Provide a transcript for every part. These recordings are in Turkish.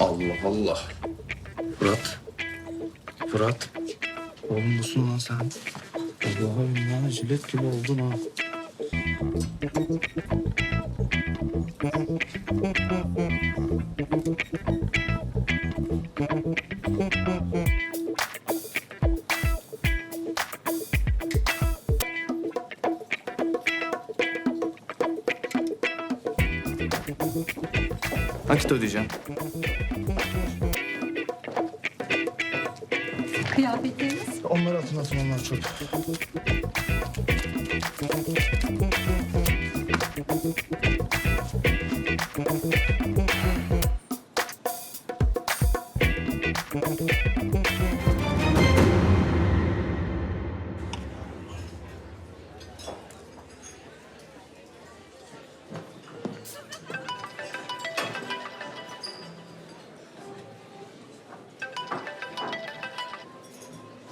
Allah Allah. Fırat. Fırat. Oğlum musun lan sen? Allah'ım ya jilet gibi oldun ha. Nakit ödeyeceğim. Kıyafetleriniz? Onlar atın atın onlar çok.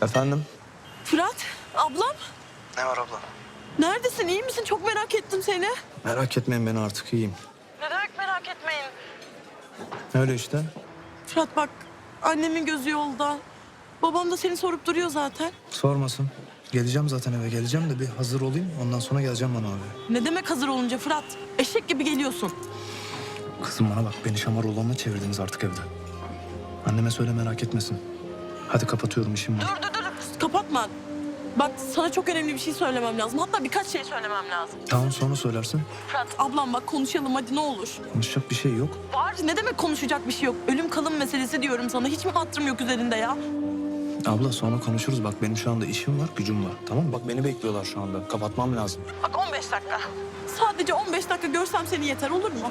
Efendim? Fırat, ablam. Ne var abla? Neredesin? İyi misin? Çok merak ettim seni. Merak etmeyin beni artık iyiyim. Ne demek merak etmeyin. Öyle işte. Fırat bak, annemin gözü yolda. Babam da seni sorup duruyor zaten. Sormasın. Geleceğim zaten eve geleceğim de bir hazır olayım. Ondan sonra geleceğim bana abi. Ne demek hazır olunca Fırat? Eşek gibi geliyorsun. Kızım bana bak beni şamar olanla çevirdiniz artık evde. Anneme söyle merak etmesin. Hadi kapatıyorum işim var. Dur dur dur. Kapatma. Bak sana çok önemli bir şey söylemem lazım. Hatta birkaç şey söylemem lazım. Tamam sonra söylersin. Fırat ablam bak konuşalım hadi ne olur. Konuşacak bir şey yok. Var ne demek konuşacak bir şey yok. Ölüm kalım meselesi diyorum sana. Hiç mi hatırım yok üzerinde ya? Abla sonra konuşuruz. Bak benim şu anda işim var, gücüm var. Tamam mı? Bak beni bekliyorlar şu anda. Kapatmam lazım. Bak 15 dakika. Sadece 15 dakika görsem seni yeter olur mu?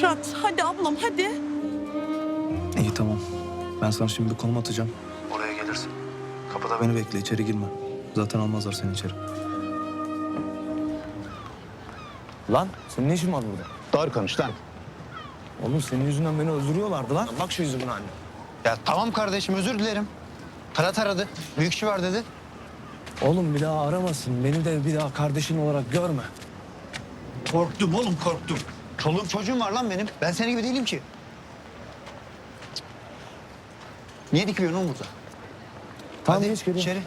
Fırat hadi ablam hadi. Ben sana şimdi bir konum atacağım. Oraya gelirsin. Kapıda beni bekle, içeri girme. Zaten almazlar seni içeri. Lan senin ne işin var burada? Doğru konuş lan. Oğlum senin yüzünden beni öldürüyorlardı lan. Bak şu yüzümün haline. Ya tamam kardeşim özür dilerim. Tarat aradı. Büyük işi var dedi. Oğlum bir daha aramasın. Beni de bir daha kardeşin olarak görme. Korktum oğlum korktum. Çoluğum çocuğum var lan benim. Ben senin gibi değilim ki. Niye dikiliyorsun oğlum burada? Tamam Hadi geç geliyorum. içeri.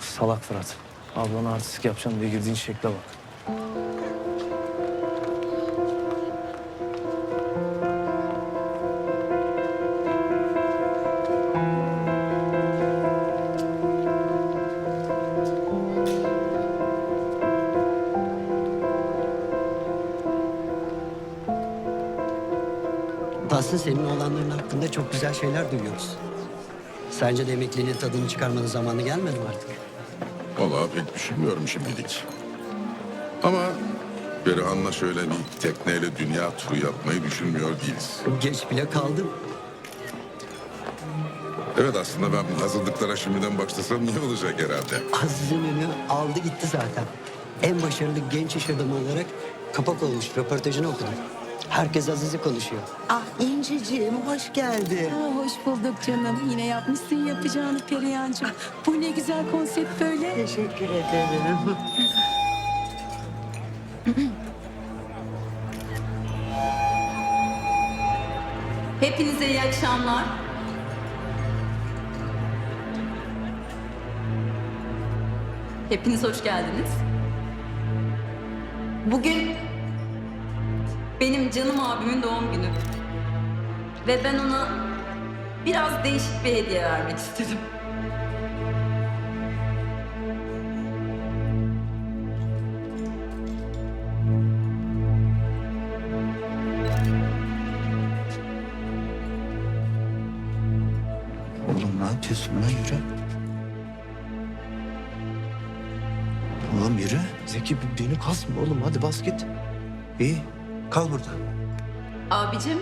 Salak Fırat. Ablana artistik yapacağım diye girdiğin şekle bak. Tahsin senin olanların hakkında çok güzel şeyler duyuyoruz. Sence de emekliliğin tadını çıkarmanın zamanı gelmedi mi artık? Vallahi pek düşünmüyorum şimdilik. Ama Perihan'la şöyle bir tekneyle dünya turu yapmayı düşünmüyor değiliz. Geç bile kaldım. Evet aslında ben hazırlıklara şimdiden başlasam iyi olacak herhalde. Önü aldı gitti zaten. En başarılı genç iş adamı olarak kapak olmuş. Röportajını okudum. Herkes Aziz'i konuşuyor. Ah İnciciğim hoş geldin. Aa, hoş bulduk canım. Yine yapmışsın yapacağını Perihan'cığım. Bu ne güzel konsept böyle. Teşekkür ederim. Hepinize iyi akşamlar. Hepiniz hoş geldiniz. Bugün benim canım abimin doğum günü. Ve ben ona biraz değişik bir hediye vermek istedim. Oğlum ne yapıyorsun lan yürü. Oğlum yürü. Zeki beni kasma oğlum. Hadi bas git. İyi. Kal burada. Abicim,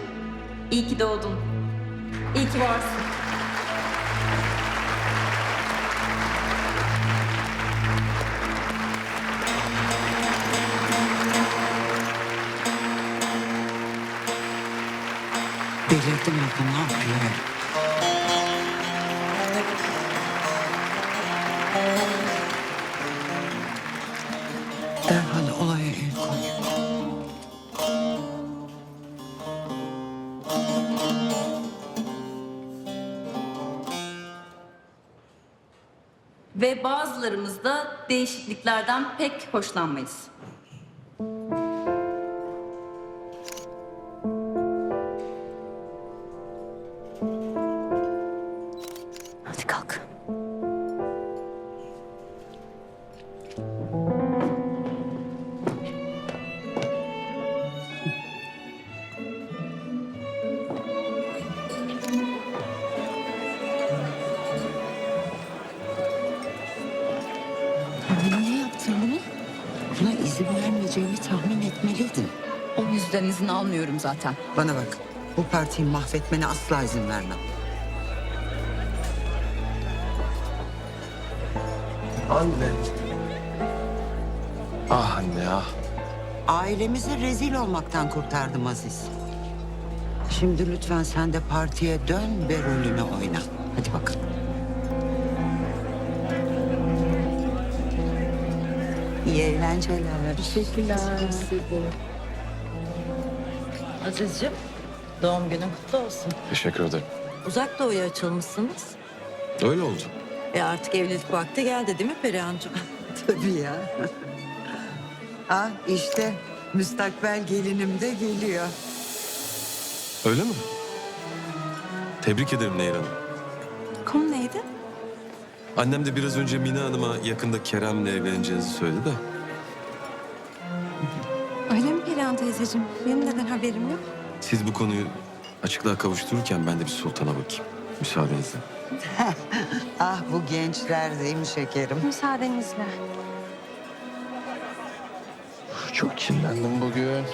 iyi ki doğdun. İyi ki varsın. Delirdim ya ne yapıyor? Ve bazılarımız da değişikliklerden pek hoşlanmayız. Niye yaptın bunu? Buna izin vermeyeceğimi tahmin etmeliydin. O yüzden izin almıyorum zaten. Bana bak, bu partiyi mahvetmene asla izin vermem. Anne. Ah anne ah. Ailemizi rezil olmaktan kurtardım Aziz. Şimdi lütfen sen de partiye dön ve rolünü oyna. Hadi bakalım. İyi eğlenceler. Teşekkürler. Azizciğim, doğum günün kutlu olsun. Teşekkür ederim. Uzak doğuya açılmışsınız. Öyle oldu. E artık evlilik vakti geldi değil mi Perihan'cığım? Tabii ya. ah işte müstakbel gelinim de geliyor. Öyle mi? Tebrik ederim Nehir Hanım. Annem de biraz önce Mine Hanım'a yakında Kerem'le evleneceğinizi söyledi de. Öyle mi Perihan teyzeciğim? Benim neden haberim yok? Siz bu konuyu açıklığa kavuştururken ben de bir sultana bakayım. Müsaadenizle. Ah bu gençler değil mi şekerim? Müsaadenizle. Çok kirlendim bugün.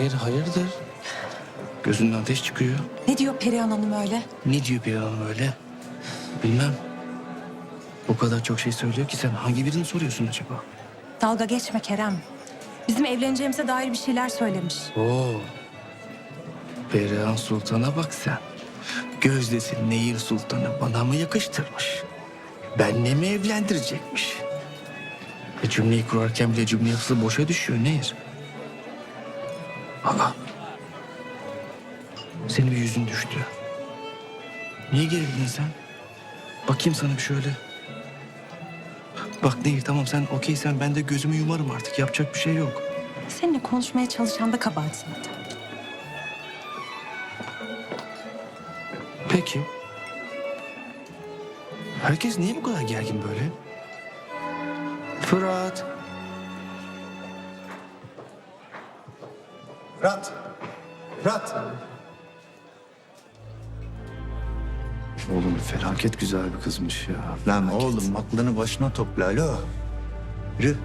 Nehir hayırdır? Gözünden ateş çıkıyor. Ne diyor Perihan Hanım öyle? Ne diyor bir hanım öyle? Bilmem. O kadar çok şey söylüyor ki sen hangi birini soruyorsun acaba? Dalga geçme Kerem. Bizim evleneceğimize dair bir şeyler söylemiş. Oo. Perihan Sultan'a bak sen. Gözdesi Nehir Sultan'ı bana mı yakıştırmış? Benle mi evlendirecekmiş? E cümleyi kurarken bile cümle yapısı boşa düşüyor Nehir. Aa. Senin bir yüzün düştü. Niye gerildin sen? Bakayım sana bir şöyle. Bak Nehir tamam sen okeysen ben de gözümü yumarım artık. Yapacak bir şey yok. Seninle konuşmaya çalışan da kabahat zaten. Peki. Herkes niye bu kadar gergin böyle? Fırat. Fırat. Fırat. Oğlum felaket güzel bir kızmış ya. Lan oğlum aklını başına topla alo. Yürü.